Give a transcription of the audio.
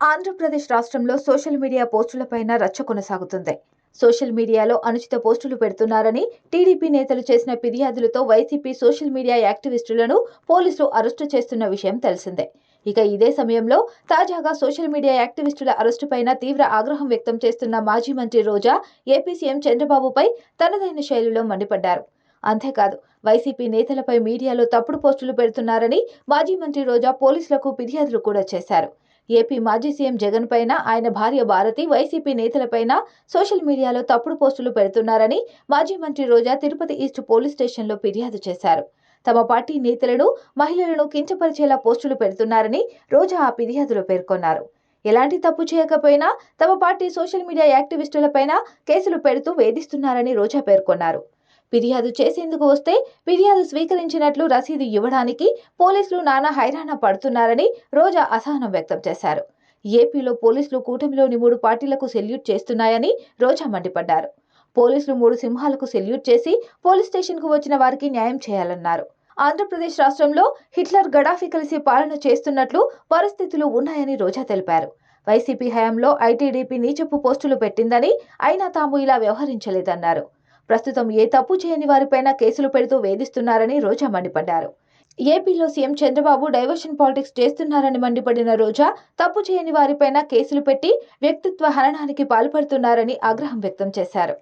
ఆంధ్రప్రదేశ్ రాష్ట్రంలో social media పోస్టులపైన రచ్చ కొనసాగుతుంది. సోషల్ మీడియాలో అనుచిత పోస్టులు పెడుతున్నారని టీడీపీ నేతలు చేసిన ఫిర్యాదులతో వైసీపీ సోషల్ మీడియా యాక్టివిస్టులను పోలీసులు అరెస్టు చేస్తున్న విషయం తెలిసిందే. ఇక ఇదే సమయంలో తాజాగా సోషల్ మీడియా యాక్టివిస్టుల అరెస్టుపైన తీవ్ర ఆగ్రహం వ్యక్తం చేస్తున్న మాజీ మంత్రి రోజా ఏపీ సీఎం చంద్రబాబుపై తనదైన శైలిలో మండిపడ్డారు. అంతేకాదు వైసీపీ నేతలపై మీడియాలో తప్పుడు పోస్టులు పెడుతున్నారని మాజీ మంత్రి రోజా పోలీసులకు ఫిర్యాదులు కూడా చేశారు. ఏపీ మాజీ సీఎం జగన్ పైన ఆయన భార్య భారతి వైసీపీ నేతలపైన సోషల్ మీడియాలో తప్పుడు పోస్టులు పెడుతున్నారని మాజీ మంత్రి రోజా తిరుపతి ఈస్ట్ పోలీస్ స్టేషన్లో ఫిర్యాదు చేశారు. తమ పార్టీ నేతలను మహిళలను కించపరిచేలా పోస్టులు పెడుతున్నారని రోజా ఆ ఫిర్యాదులో పేర్కొన్నారు. ఎలాంటి తప్పు చేయకపోయినా తమ పార్టీ సోషల్ మీడియా యాక్టివిస్టులపైన కేసులు పెడుతూ వేధిస్తున్నారని రోజా పేర్కొన్నారు. ఫిర్యాదు చేసేందుకు వస్తే ఫిర్యాదు స్వీకరించినట్లు రసీదు ఇవ్వడానికి పోలీసులు నానా హైరాణ పడుతున్నారని రోజా అసహనం వ్యక్తం చేశారు. ఏపీలో పోలీసులు కూటమిలోని మూడు పార్టీలకు సెల్యూట్ చేస్తున్నాయని రోజా మండిపడ్డారు. పోలీసులు మూడు సింహాలకు సెల్యూట్ చేసి పోలీస్ స్టేషన్కు వచ్చిన వారికి న్యాయం చేయాలన్నారు. ఆంధ్రప్రదేశ్ రాష్ట్రంలో హిట్లర్ గడాఫీ కలిసి పాలన చేస్తున్నట్లు పరిస్థితులు ఉన్నాయని రోజా తెలిపారు. వైసీపీ హయాంలో ఐటీడీపీ నీచపు పోస్టులు పెట్టిందని అయినా తాము ఇలా వ్యవహరించలేదన్నారు. ప్రస్తుతం ఏ తప్పు చేయని వారిపైన కేసులు పెడుతూ వేధిస్తున్నారని రోజా మండిపడ్డారు. ఏపీలో సీఎం చంద్రబాబు డైవర్షన్ పాలిటిక్స్ చేస్తున్నారని మండిపడిన రోజా తప్పు చేయని వారిపైన కేసులు పెట్టి వ్యక్తిత్వ హననానికి పాల్పడుతున్నారని ఆగ్రహం వ్యక్తం చేశారు.